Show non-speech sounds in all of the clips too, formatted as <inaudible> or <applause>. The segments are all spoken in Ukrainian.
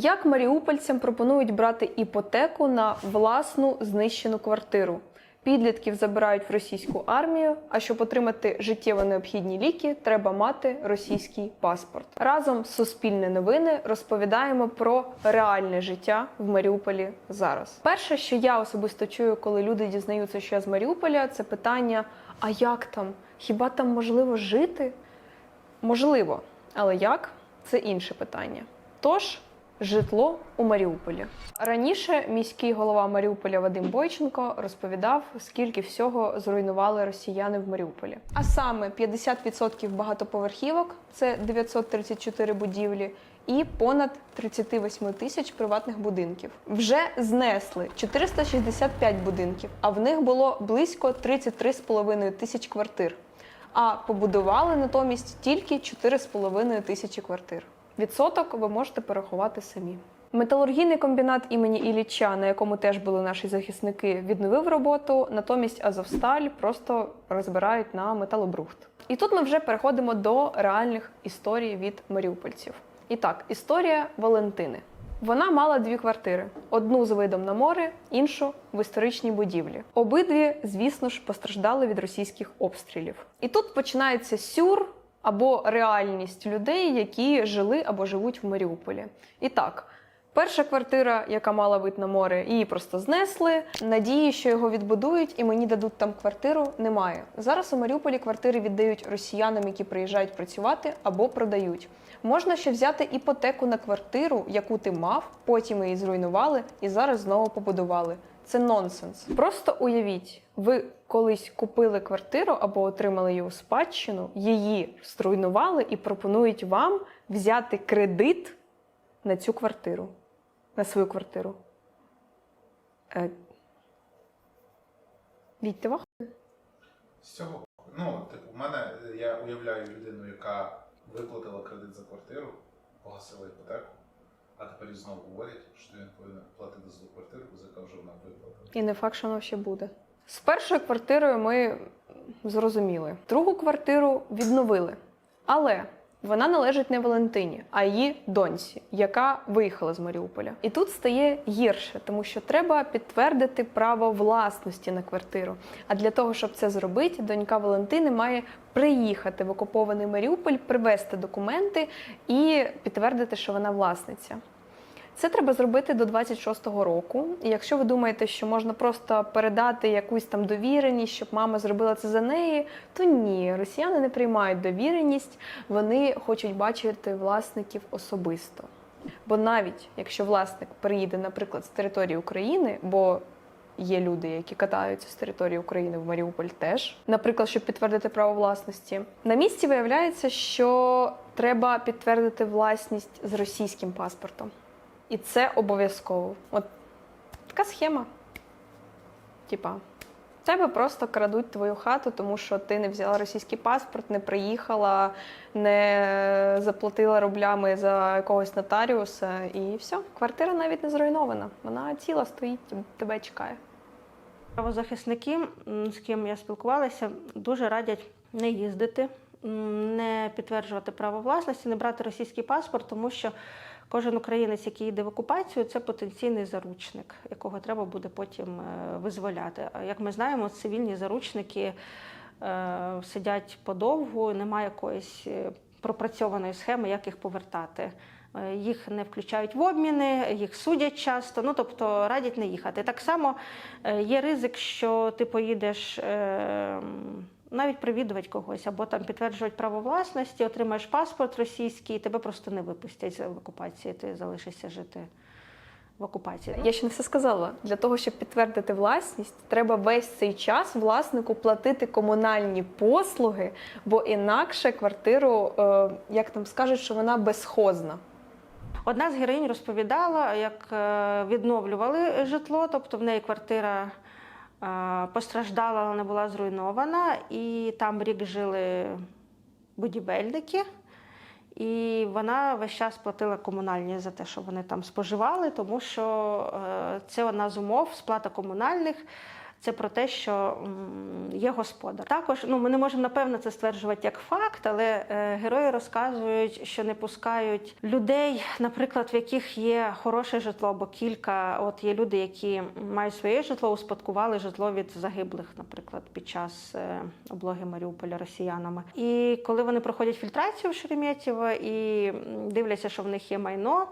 Як маріупольцям пропонують брати іпотеку на власну знищену квартиру? Підлітків забирають в російську армію. А щоб отримати життєво необхідні ліки, треба мати російський паспорт. Разом з Суспільне новини розповідаємо про реальне життя в Маріуполі зараз. Перше, що я особисто чую, коли люди дізнаються, що я з Маріуполя, це питання: а як там? Хіба там можливо жити? Можливо, але як це інше питання. Тож. Житло у Маріуполі раніше міський голова Маріуполя Вадим Бойченко розповідав, скільки всього зруйнували росіяни в Маріуполі. А саме 50% багатоповерхівок це 934 будівлі, і понад 38 тисяч приватних будинків. Вже знесли 465 будинків, а в них було близько 33,5 тисяч квартир. А побудували натомість тільки 4,5 тисячі квартир. Відсоток ви можете порахувати самі. Металургійний комбінат імені Ілліча, на якому теж були наші захисники, відновив роботу. Натомість Азовсталь просто розбирають на металобрухт. І тут ми вже переходимо до реальних історій від маріупольців. І так, історія Валентини. Вона мала дві квартири: одну з видом на море, іншу в історичній будівлі. Обидві, звісно ж, постраждали від російських обстрілів. І тут починається сюр або реальність людей, які жили або живуть в Маріуполі. І так. Перша квартира, яка мала вид на море, її просто знесли. Надії, що його відбудують і мені дадуть там квартиру, немає. Зараз у Маріуполі квартири віддають росіянам, які приїжджають працювати або продають. Можна ще взяти іпотеку на квартиру, яку ти мав, потім її зруйнували і зараз знову побудували. Це нонсенс. Просто уявіть, ви колись купили квартиру або отримали її у спадщину, її зруйнували і пропонують вам взяти кредит на цю квартиру, на свою квартиру. Е... Віть, ти вах? З цього, ну, типу, в мене я уявляю людину, яка виплатила кредит за квартиру, погасила іпотеку, а тепер знову говорять, що він повинен платити за квартиру, за яка вже вона виплатила. І не факт, що вона ще буде. З першою квартирою ми зрозуміли. Другу квартиру відновили. Але вона належить не Валентині, а її доньці, яка виїхала з Маріуполя. І тут стає гірше, тому що треба підтвердити право власності на квартиру. А для того, щоб це зробити, донька Валентини має приїхати в окупований Маріуполь, привезти документи і підтвердити, що вона власниця. Це треба зробити до 26-го року. І якщо ви думаєте, що можна просто передати якусь там довіреність, щоб мама зробила це за неї, то ні, росіяни не приймають довіреність, вони хочуть бачити власників особисто. Бо навіть якщо власник приїде, наприклад, з території України, бо Є люди, які катаються з території України в Маріуполь теж, наприклад, щоб підтвердити право власності. На місці виявляється, що треба підтвердити власність з російським паспортом. І це обов'язково. От така схема. Типа, тебе просто крадуть твою хату, тому що ти не взяла російський паспорт, не приїхала, не заплатила рублями за якогось нотаріуса, і все, квартира навіть не зруйнована. Вона ціла стоїть, тебе чекає. Правозахисники, з ким я спілкувалася, дуже радять не їздити, не підтверджувати право власності, не брати російський паспорт, тому що кожен українець, який йде в окупацію, це потенційний заручник, якого треба буде потім е, визволяти. Як ми знаємо, цивільні заручники е, сидять подовгу, немає якоїсь е, пропрацьованої схеми, як їх повертати. Їх не включають в обміни, їх судять часто, ну тобто радять не їхати. Так само є ризик, що ти поїдеш е, навіть привідувати когось, або там підтверджувати право власності, отримаєш паспорт російський, і тебе просто не випустять з окупації, ти залишишся жити в окупації. Я ще не все сказала. Для того, щоб підтвердити власність, треба весь цей час власнику платити комунальні послуги, бо інакше квартиру, е, як там скажуть, що вона безхозна. Одна з героїнь розповідала, як е, відновлювали житло, тобто в неї квартира постраждала, не була зруйнована, і там рік жили будівельники. І вона весь час платила комунальні за те, що вони там споживали, тому що е, це одна з умов сплата комунальних це про те, що є господар. Також ну ми не можемо напевно це стверджувати як факт, але е, герої розказують, що не пускають людей, наприклад, в яких є хороше житло, або кілька. От є люди, які мають своє житло, успадкували житло від загиблих, наприклад, під час е, облоги Маріуполя росіянами. І коли вони проходять фільтрацію в Шереметьєво і дивляться, що в них є майно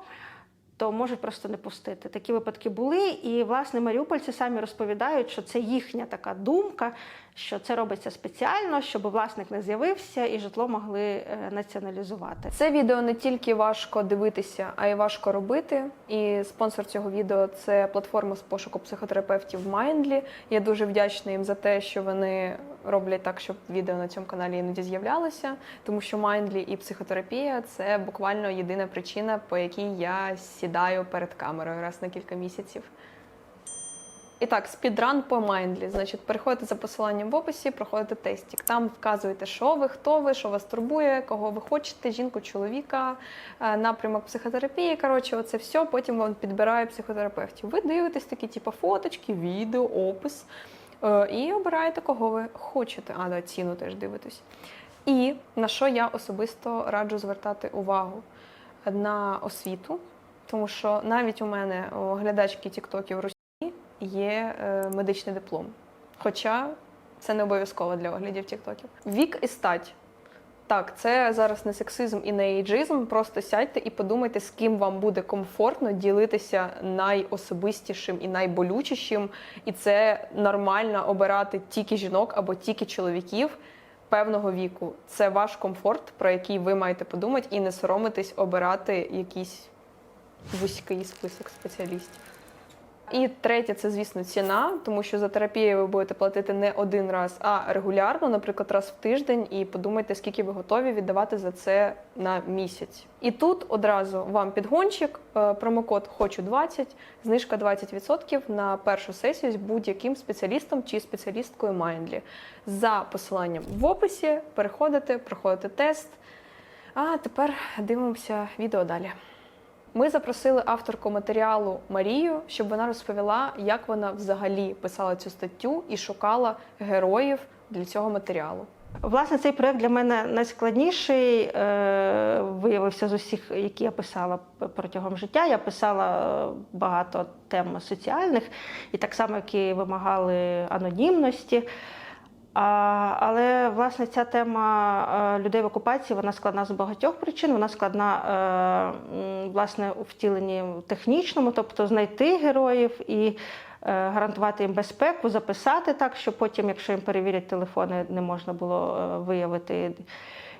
то можуть просто не пустити. Такі випадки були, і власне маріупольці самі розповідають, що це їхня така думка, що це робиться спеціально, щоб власник не з'явився і житло могли е, націоналізувати. Це відео не тільки важко дивитися, а й важко робити. І спонсор цього відео це платформа з пошуку психотерапевтів Mindly. Я дуже вдячна їм за те, що вони роблять так, щоб відео на цьому каналі іноді з'являлося, тому що Mindly і психотерапія це буквально єдина причина, по якій я сідаю перед камерою раз на кілька місяців. І так, спідран по Mindly. Значить, переходите за посиланням в описі, проходите тестик. Там вказуєте, що ви, хто ви, що вас турбує, кого ви хочете, жінку, чоловіка, е, напрямок психотерапії. Коротше, оце все. Потім вам підбирає психотерапевтів. Ви дивитесь такі, типу, фоточки, відео, опис. е, І обираєте, кого ви хочете. А, да, ціну теж дивитесь. І на що я особисто раджу звертати увагу на освіту, тому що навіть у мене у глядачки тіктоків є е, медичний диплом. Хоча це не обов'язково для оглядів тіктоків. Вік і стать. Так, це зараз не сексизм і не ейджизм. Просто сядьте і подумайте, з ким вам буде комфортно ділитися найособистішим і найболючішим. І це нормально обирати тільки жінок або тільки чоловіків певного віку. Це ваш комфорт, про який ви маєте подумати, і не соромитись обирати якийсь вузький список спеціалістів. І третє, це, звісно, ціна, тому що за терапію ви будете платити не один раз, а регулярно, наприклад, раз в тиждень, і подумайте, скільки ви готові віддавати за це на місяць. І тут одразу вам підгончик, е, промокод хочу 20, знижка 20% на першу сесію з будь-яким спеціалістом чи спеціалісткою Mindly. За посиланням в описі переходите, проходите тест. А тепер дивимося відео далі. Ми запросили авторку матеріалу Марію, щоб вона розповіла, як вона взагалі писала цю статтю і шукала героїв для цього матеріалу. Власне, цей проект для мене найскладніший е, виявився з усіх, які я писала протягом життя. Я писала багато тем соціальних, і так само, які вимагали анонімності. Але власне ця тема е, людей в окупації вона складна з багатьох причин. Вона складна е, власне у втіленні технічному, тобто знайти героїв і е, гарантувати їм безпеку, записати так, щоб потім, якщо їм перевірять телефони, не можна було виявити.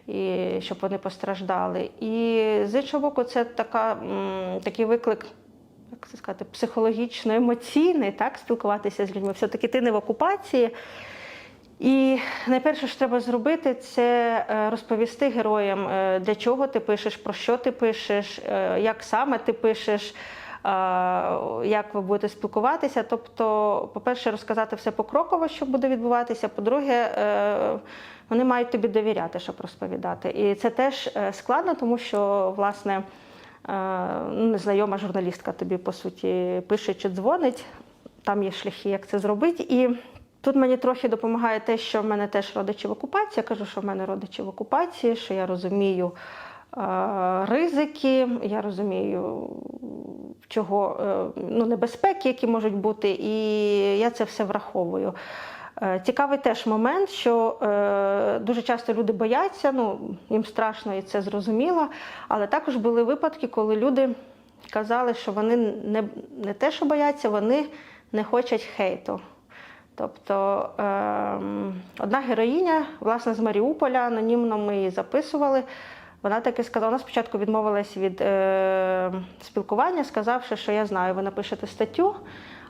І щоб вони постраждали. І з іншого боку, це така, такий виклик, як це сказати, психологічно-емоційний, так, спілкуватися з людьми. Все-таки ти не в окупації. І найперше, що треба зробити, це е, розповісти героям, е, для чого ти пишеш, про що ти пишеш, е, як саме ти пишеш, як ви будете спілкуватися. Тобто, по-перше, розказати все покроково, що буде відбуватися. По-друге, вони мають тобі довіряти, щоб розповідати. І це теж складно, тому що, власне, е, ну, незнайома журналістка тобі, по суті, пише чи дзвонить. Там є шляхи, як це зробити. І Тут мені трохи допомагає те, що в мене теж родичі в окупації. Я кажу, що в мене родичі в окупації, що я розумію е, ризики, я розумію, чого е, ну, небезпеки, які можуть бути, і я це все враховую. Е, Цікавий теж момент, що е, дуже часто люди бояться, ну їм страшно і це зрозуміло. Але також були випадки, коли люди казали, що вони не, не те, що бояться, вони не хочуть хейту. Тобто ем, одна героїня, власне, з Маріуполя, анонімно ми її записували. Вона таки сказала, вона спочатку відмовилась від е, спілкування, сказавши, що я знаю, ви напишете статтю,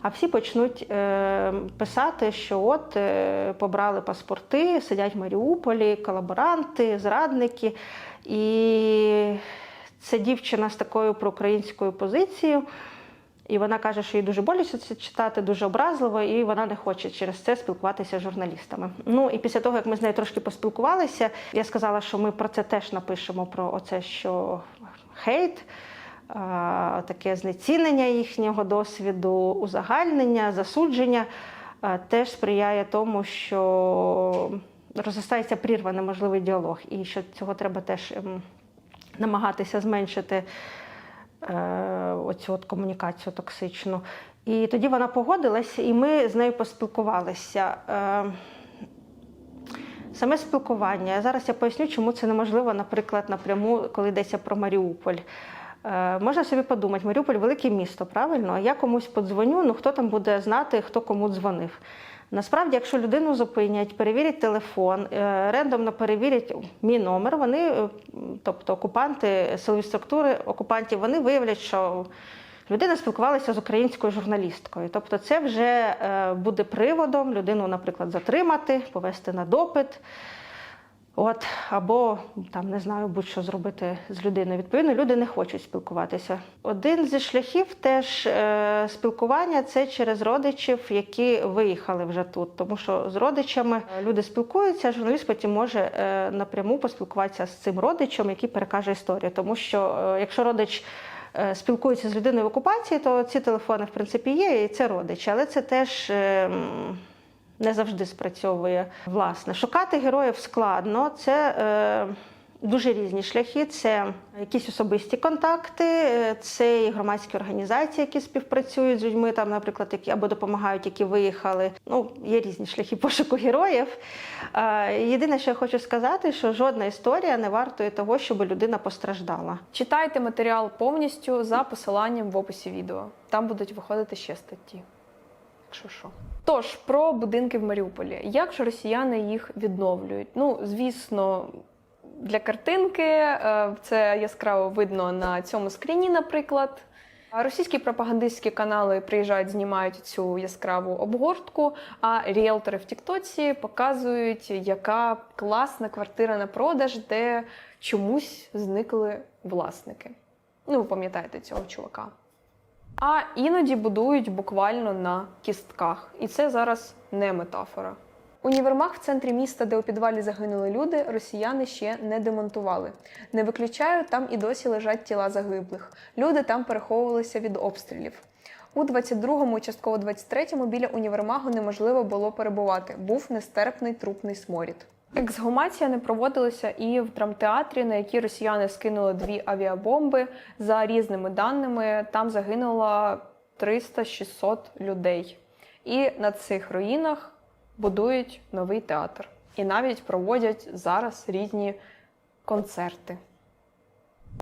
а всі почнуть е, писати, що от е, побрали паспорти, сидять в Маріуполі, колаборанти, зрадники. І це дівчина з такою проукраїнською позицією. І вона каже, що їй дуже боляче це читати, дуже образливо, і вона не хоче через це спілкуватися з журналістами. Ну і після того, як ми з нею трошки поспілкувалися, я сказала, що ми про це теж напишемо: про оце, що хейт, таке знецінення їхнього досвіду, узагальнення, засудження. теж сприяє тому, що розростається прірва, неможливий діалог, і що цього треба теж ем, намагатися зменшити оцю от комунікацію токсичну. І тоді вона погодилася, і ми з нею поспілкувалися. Е, Саме спілкування. Зараз я поясню, чому це неможливо, наприклад, напряму, коли йдеться про Маріуполь. Е, можна собі подумати, Маріуполь велике місто, правильно? Я комусь подзвоню, ну хто там буде знати, хто кому дзвонив. Насправді, якщо людину зупинять, перевірять телефон, е, рендомно перевірять мій номер, вони, е, тобто окупанти, силові структури окупантів, вони виявлять, що людина спілкувалася з українською журналісткою. Тобто, це вже е, буде приводом людину, наприклад, затримати, повести на допит. От, або там не знаю, будь-що зробити з людиною. Відповідно, люди не хочуть спілкуватися. Один зі шляхів теж е, спілкування це через родичів, які виїхали вже тут. Тому що з родичами люди спілкуються, журналіст потім може е, напряму поспілкуватися з цим родичем, який перекаже історію. Тому що е, якщо родич е, спілкується з людиною в окупації, то ці телефони в принципі є, і це родичі. Але це теж. е, м, не завжди спрацьовує власне. Шукати героїв складно. Це е, дуже різні шляхи. Це якісь особисті контакти, е, це і громадські організації, які співпрацюють з людьми, там, наприклад, які або допомагають, які виїхали. Ну, є різні шляхи пошуку героїв. Е, єдине, що я хочу сказати, що жодна історія не вартує того, щоб людина постраждала. Читайте матеріал повністю за посиланням в описі відео. Там будуть виходити ще статті. Якщо що. Тож про будинки в Маріуполі. Як ж росіяни їх відновлюють? Ну, звісно, для картинки е, це яскраво видно на цьому скріні, наприклад. Російські пропагандистські канали приїжджають, знімають цю яскраву обгортку, а ріелтори в Тіктоці показують, яка класна квартира на продаж, де чомусь зникли власники. Ну, ви пам'ятаєте цього чувака. А іноді будують буквально на кістках. І це зараз не метафора. Універмаг в центрі міста, де у підвалі загинули люди, росіяни ще не демонтували. Не виключаю, там і досі лежать тіла загиблих. Люди там переховувалися від обстрілів. У 22-му, частково 23-му біля універмагу неможливо було перебувати. Був нестерпний трупний сморід. Ексгумація не проводилася і в драмтеатрі, на який росіяни скинули дві авіабомби. За різними даними, там загинуло 300-600 людей. І на цих руїнах будують новий театр. І навіть проводять зараз різні концерти.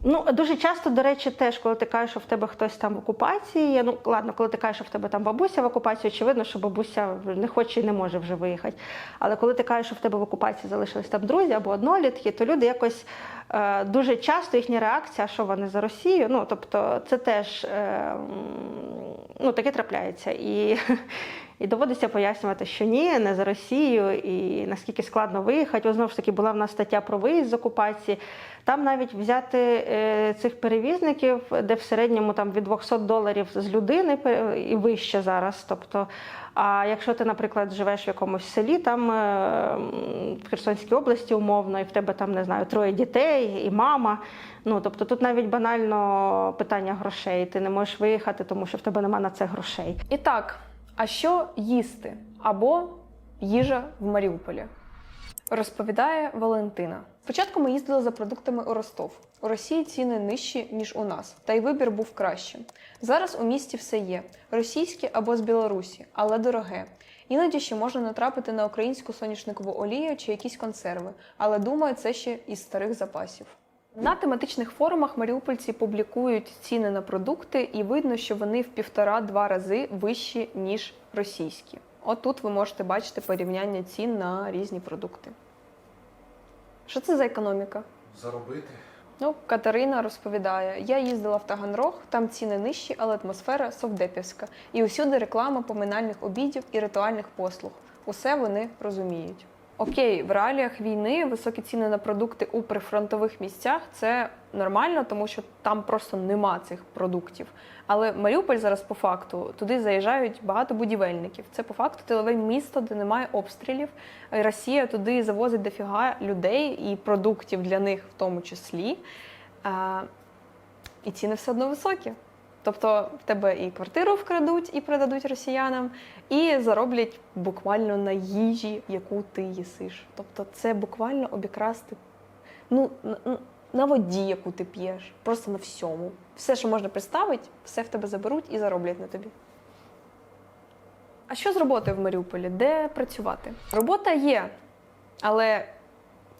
Ну, дуже часто, до речі, теж, коли ти кажеш, що в тебе хтось там в окупації, ну ладно, коли ти кажеш, що в тебе там бабуся в окупації, очевидно, що бабуся не хоче і не може вже виїхати. Але коли ти кажеш, що в тебе в окупації залишились там друзі або однолітки, то люди якось е, дуже часто їхня реакція, що вони за Росію. Ну, тобто, це теж е, ну, таке трапляється. І, <laughs> і доводиться пояснювати, що ні, не за Росію, і наскільки складно виїхати. Знову ж таки, була в нас стаття про виїзд з окупації. Там навіть взяти е, цих перевізників, де в середньому там від 200 доларів з людини і вище зараз. Тобто, а якщо ти, наприклад, живеш в якомусь селі, там е, в Херсонській області умовно, і в тебе там не знаю троє дітей і мама. Ну тобто тут навіть банально питання грошей. Ти не можеш виїхати, тому що в тебе нема на це грошей. І так, а що їсти або їжа в Маріуполі? Розповідає Валентина. Спочатку ми їздили за продуктами у Ростов. У Росії ціни нижчі, ніж у нас, та й вибір був кращим. Зараз у місті все є: російське або з Білорусі, але дороге. Іноді ще можна натрапити на українську соняшникову олію чи якісь консерви, але думаю, це ще із старих запасів. На тематичних форумах маріупольці публікують ціни на продукти, і видно, що вони в півтора-два рази вищі, ніж російські. От тут ви можете бачити порівняння цін на різні продукти. Що це за економіка? Заробити. Ну, Катерина розповідає: я їздила в Таганрог, там ціни нижчі, але атмосфера совдепівська. І усюди реклама поминальних обідів і ритуальних послуг. Усе вони розуміють. Окей, в реаліях війни високі ціни на продукти у прифронтових місцях це нормально, тому що там просто нема цих продуктів. Але Маріуполь зараз по факту туди заїжджають багато будівельників. Це по факту тилове місто, де немає обстрілів. Росія туди завозить дофіга людей і продуктів для них в тому числі. І ціни все одно високі. Тобто в тебе і квартиру вкрадуть, і продадуть росіянам, і зароблять буквально на їжі, яку ти їсиш. Тобто це буквально обікрасти ну, на, воді, яку ти п'єш, просто на всьому. Все, що можна представити, все в тебе заберуть і зароблять на тобі. А що з роботою в Маріуполі? Де працювати? Робота є, але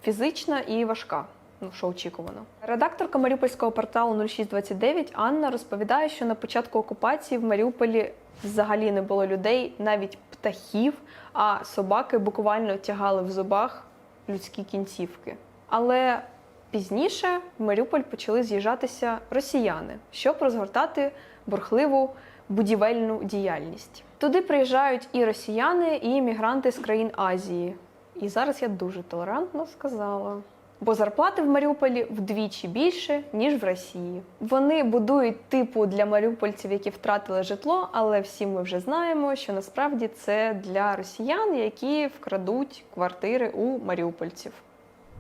фізична і важка. Ну, що очікувано. Редакторка маріупольського порталу 0629 Анна розповідає, що на початку окупації в Маріуполі взагалі не було людей, навіть птахів, а собаки буквально тягали в зубах людські кінцівки. Але пізніше в Маріуполь почали з'їжджатися росіяни, щоб розгортати бурхливу будівельну діяльність. Туди приїжджають і росіяни, і іммігранти з країн Азії. І зараз я дуже толерантно сказала. Бо зарплати в Маріуполі вдвічі більше, ніж в Росії. Вони будують типу для маріупольців, які втратили житло, але всі ми вже знаємо, що насправді це для росіян, які вкрадуть квартири у маріупольців.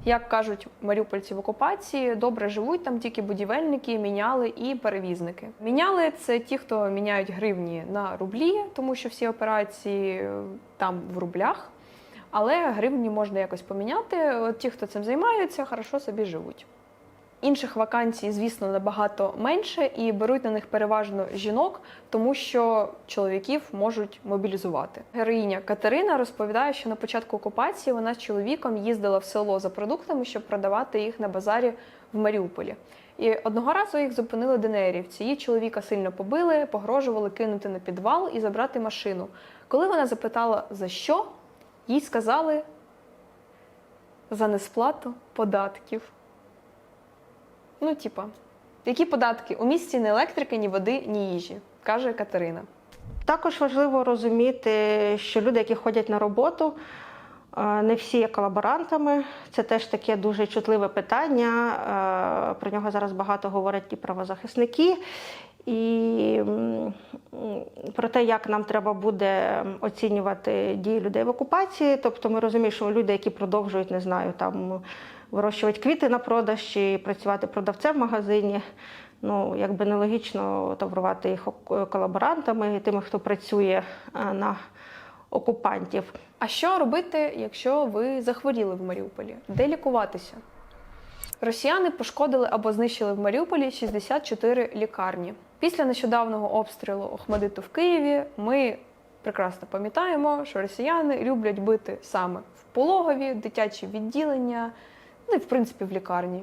Як кажуть маріупольці в окупації, добре живуть там тільки будівельники, міняли і перевізники. Міняли це ті, хто міняють гривні на рублі, тому що всі операції е, там в рублях. Але гривні можна якось поміняти. От ті, хто цим займаються, хорошо собі живуть. Інших вакансій, звісно, набагато менше, і беруть на них переважно жінок, тому що чоловіків можуть мобілізувати. Героїня Катерина розповідає, що на початку окупації вона з чоловіком їздила в село за продуктами, щоб продавати їх на базарі в Маріуполі. І одного разу їх зупинили ДНРівці. Її чоловіка сильно побили, погрожували кинути на підвал і забрати машину. Коли вона запитала за що, їй сказали за несплату податків. Ну, типа, які податки? У місті ні електрики, ні води, ні їжі, каже Катерина. Також важливо розуміти, що люди, які ходять на роботу, не всі є колаборантами. Це теж таке дуже чутливе питання. Про нього зараз багато говорять і правозахисники. І про те, як нам треба буде оцінювати дії людей в окупації. Тобто ми розуміємо, що люди, які продовжують, не знаю, там вирощувати квіти на продаж чи працювати продавцем в магазині. Ну, якби нелогічно таврувати їх колаборантами тими, хто працює на окупантів. А що робити, якщо ви захворіли в Маріуполі? Де лікуватися? Росіяни пошкодили або знищили в Маріуполі 64 лікарні. Після нещодавнього обстрілу Охмадиту в Києві ми прекрасно пам'ятаємо, що росіяни люблять бити саме в пологові, дитячі відділення, ну і в принципі в лікарні.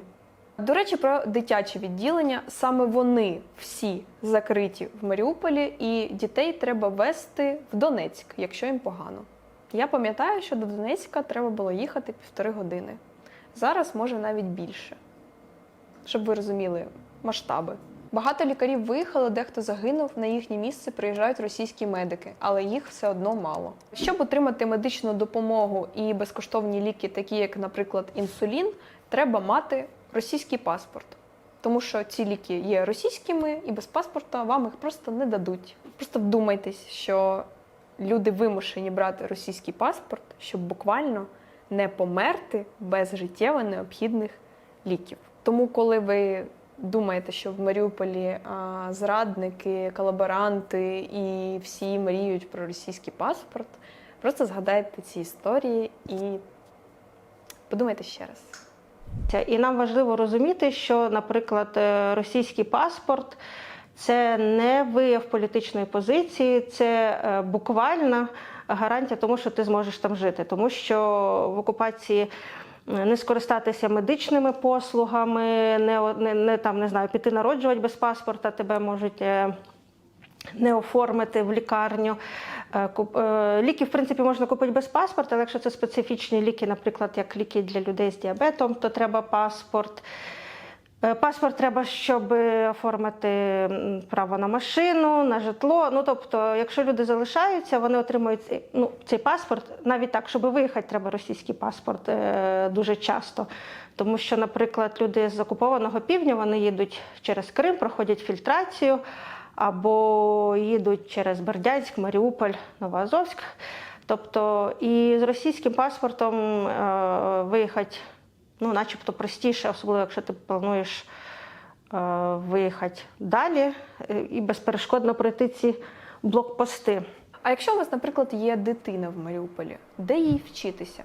До речі, про дитячі відділення саме вони всі закриті в Маріуполі, і дітей треба везти в Донецьк, якщо їм погано. Я пам'ятаю, що до Донецька треба було їхати півтори години. Зараз може навіть більше. Щоб ви розуміли масштаби. Багато лікарів виїхали, дехто загинув. На їхнє місце приїжджають російські медики, але їх все одно мало. Щоб отримати медичну допомогу і безкоштовні ліки, такі як, наприклад, інсулін, треба мати російський паспорт. Тому що ці ліки є російськими, і без паспорта вам їх просто не дадуть. Просто вдумайтесь, що люди вимушені брати російський паспорт, щоб буквально не померти без життєво необхідних ліків. Тому, коли ви думаєте, що в Маріуполі а, зрадники, колаборанти і всі мріють про російський паспорт, просто згадайте ці історії і подумайте ще раз. І нам важливо розуміти, що, наприклад, е, російський паспорт це не вияв політичної позиції, це е, буквальна гарантія тому, що ти зможеш там жити. Тому що в окупації е, не скористатися медичними послугами, не, не, не там не знаю, піти народжувати без паспорта, тебе можуть. не оформити в лікарню. Е, е, Ліки, в принципі, можна купити без паспорта, але якщо це специфічні ліки, наприклад, як ліки для людей з діабетом, то треба паспорт. Е, Паспорт треба, щоб оформити право на машину, на житло. Ну тобто, якщо люди залишаються, вони отримують ну, цей паспорт. Навіть так, щоб виїхати, треба російський паспорт дуже часто. Тому що, наприклад, люди з окупованого півдня вони їдуть через Крим, проходять фільтрацію або їдуть через Бердянськ, Маріуполь, Новоазовськ. Тобто і з російським паспортом е, виїхати ну, начебто простіше, особливо якщо ти плануєш виїхати далі е, і безперешкодно пройти ці блокпости. А якщо у вас, наприклад, є дитина в Маріуполі, де їй вчитися?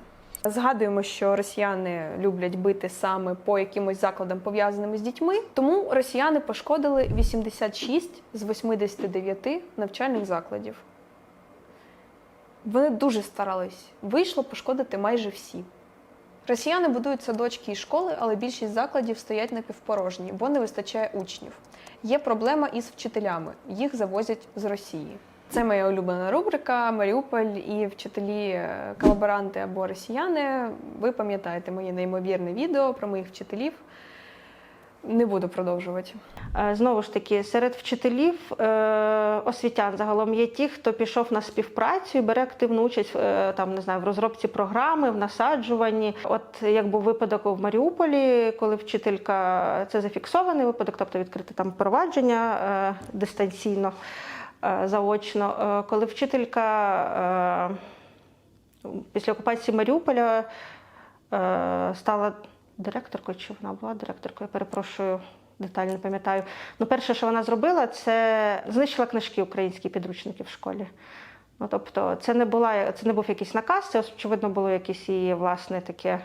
Згадуємо, що росіяни люблять бити саме по якимось закладам, пов'язаним з дітьми. Тому росіяни пошкодили 86 з 89 навчальних закладів. Вони дуже старались. Вийшло пошкодити майже всі. Росіяни будують садочки і школи, але більшість закладів стоять напівпорожні, бо не вистачає учнів. Є проблема із вчителями, їх завозять з Росії. Це моя улюблена рубрика Маріуполь і вчителі е, колаборанти або росіяни. Ви пам'ятаєте моє неймовірне відео про моїх вчителів. Не буду продовжувати. Е, Знову ж таки, серед вчителів е, освітян загалом є ті, хто пішов на співпрацю і бере активну участь там, не знаю, в розробці програми, в насаджуванні. От як був випадок в Маріуполі, коли вчителька це зафіксований випадок, тобто відкрите там провадження дистанційно, заочно. Е, коли вчителька е, після окупації Маріуполя е, стала директоркою, чи вона була директоркою, я перепрошую, детально не пам'ятаю. Ну, перше, що вона зробила, це знищила книжки українські підручники в школі. Ну, тобто, це не, була, це не був якийсь наказ, це, очевидно, було якесь її власне таке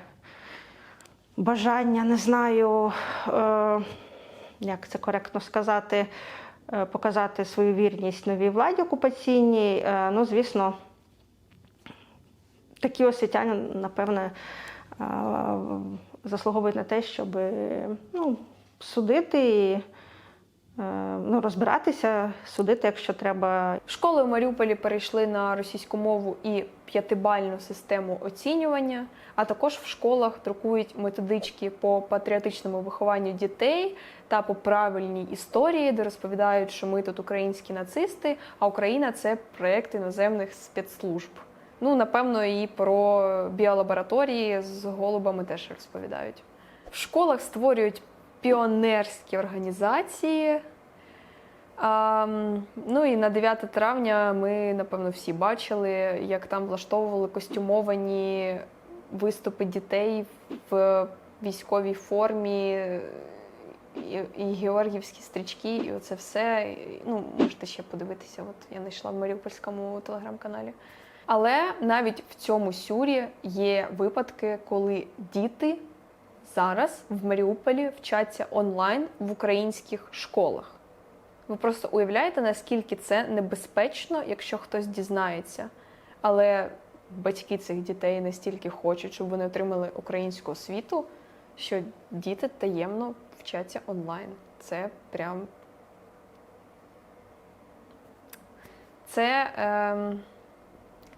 бажання, не знаю, е, як це коректно сказати, е, показати свою вірність новій владі окупаційній. Е, ну, звісно, такі освітяни, напевне, е, заслуговують на те, щоб ну, судити і е, ну, розбиратися, судити, якщо треба. Школи у Маріуполі перейшли на російську мову і п'ятибальну систему оцінювання, а також в школах друкують методички по патріотичному вихованню дітей та по правильній історії, де розповідають, що ми тут українські нацисти, а Україна це проєкт іноземних спецслужб. Ну, напевно, і про біолабораторії з голубами теж розповідають. В школах створюють піонерські організації. А, ну і на 9 травня ми, напевно, всі бачили, як там влаштовували костюмовані виступи дітей в військовій формі, і, і георгівські стрічки, і оце все. Ну, можете ще подивитися. От я знайшла в Маріупольському телеграм-каналі. Але навіть в цьому сюрі є випадки, коли діти зараз в Маріуполі вчаться онлайн в українських школах. Ви просто уявляєте, наскільки це небезпечно, якщо хтось дізнається. Але батьки цих дітей настільки хочуть, щоб вони отримали українську освіту, що діти таємно вчаться онлайн. Це прям. Це, ем...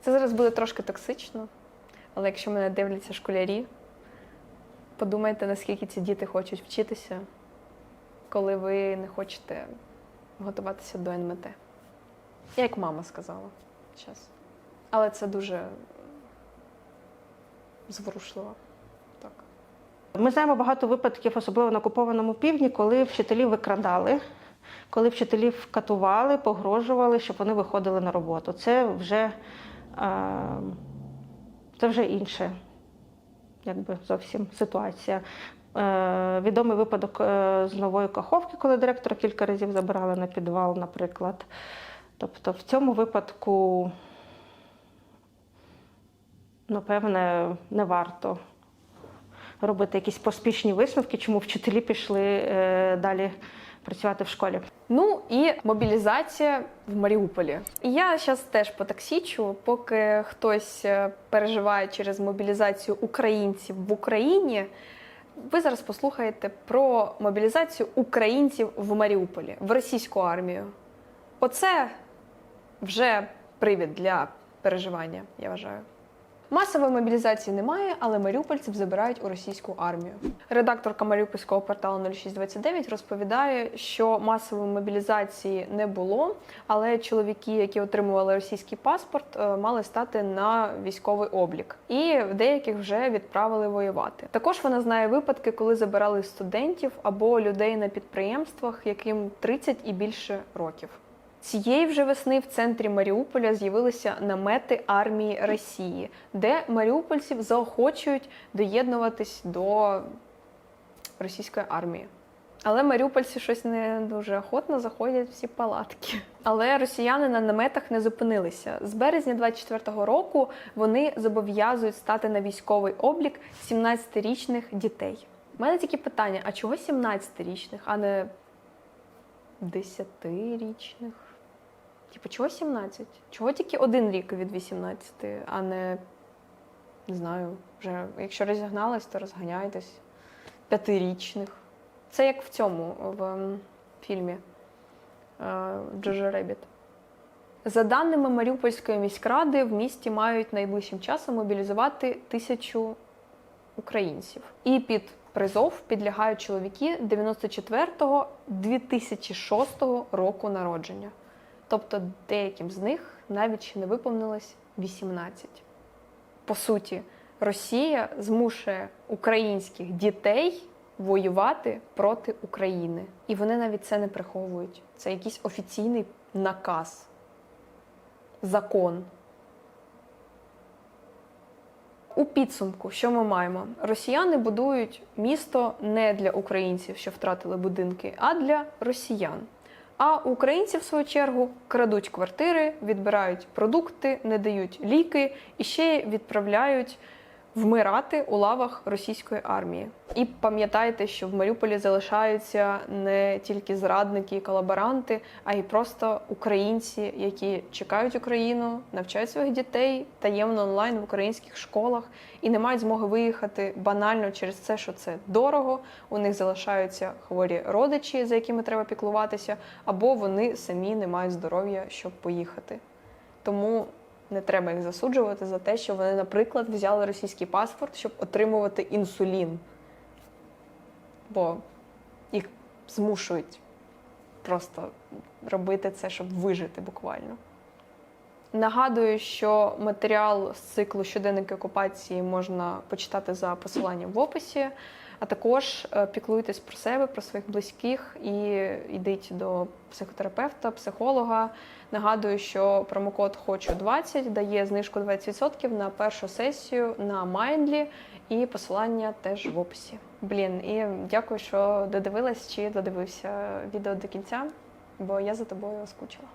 це зараз буде трошки токсично, але якщо мене дивляться школярі, подумайте, наскільки ці діти хочуть вчитися, коли ви не хочете готуватися до НМТ. Я як мама сказала зараз. Але це дуже зворушливо. Так. Ми знаємо багато випадків, особливо на окупованому півдні, коли вчителів викрадали, коли вчителів катували, погрожували, щоб вони виходили на роботу. Це вже, е, це вже інше, якби зовсім ситуація. Е, Відомий випадок е, з нової каховки, коли директора кілька разів забирали на підвал, наприклад. Тобто в цьому випадку, напевне, не варто робити якісь поспішні висновки, чому вчителі пішли е, далі працювати в школі. Ну і мобілізація в Маріуполі. І я зараз теж потаксічу, поки хтось е, переживає через мобілізацію українців в Україні. Ви зараз послухаєте про мобілізацію українців в Маріуполі в російську армію. Оце вже привід для переживання, я вважаю. Масової мобілізації немає, але маріупольців забирають у російську армію. Редакторка маріупольського порталу 0629 розповідає, що масової мобілізації не було, але чоловіки, які отримували російський паспорт, е, мали стати на військовий облік, і деяких вже відправили воювати. Також вона знає випадки, коли забирали студентів або людей на підприємствах, яким 30 і більше років. Цієї вже весни в центрі Маріуполя з'явилися намети армії Росії, де маріупольців заохочують доєднуватись до російської армії. Але маріупольці щось не дуже охотно заходять в ці палатки. Але росіяни на наметах не зупинилися. З березня 24-го року вони зобов'язують стати на військовий облік 17-річних дітей. У мене тільки питання: а чого 17-річних, а не 10-річних? Типу, чого 17? Чого тільки один рік від 18, а не не знаю, вже якщо розігнались, то розганяйтесь. П'ятирічних. Це як в цьому в ем, фільмі е, Джоджо Ребіт. За даними Маріупольської міськради, в місті мають найближчим часом мобілізувати тисячу українців. І під призов підлягають чоловіки 94-го-2006 року народження. Тобто деяким з них навіть ще не виповнилось 18. По суті, Росія змушує українських дітей воювати проти України. І вони навіть це не приховують. Це якийсь офіційний наказ, закон. У підсумку, що ми маємо? Росіяни будують місто не для українців, що втратили будинки, а для росіян. А українці, в свою чергу, крадуть квартири, відбирають продукти, не дають ліки і ще відправляють вмирати у лавах російської армії. І пам'ятайте, що в Маріуполі залишаються не тільки зрадники і колаборанти, а й просто українці, які чекають Україну, навчають своїх дітей таємно онлайн в українських школах і не мають змоги виїхати банально через це, що це дорого. У них залишаються хворі родичі, за якими треба піклуватися, або вони самі не мають здоров'я, щоб поїхати. Тому не треба їх засуджувати за те, що вони, наприклад, взяли російський паспорт, щоб отримувати інсулін. Бо їх змушують просто робити це, щоб вижити буквально. Нагадую, що матеріал з циклу щоденники окупації можна почитати за посиланням в описі. А також е, піклуйтесь про себе, про своїх близьких і йдіть до психотерапевта, психолога. Нагадую, що промокод хочу 20 дає знижку 20% на першу сесію на Mindly, і посилання теж в описі. Блін, і дякую, що додивилась чи додивився відео до кінця, бо я за тобою скучила.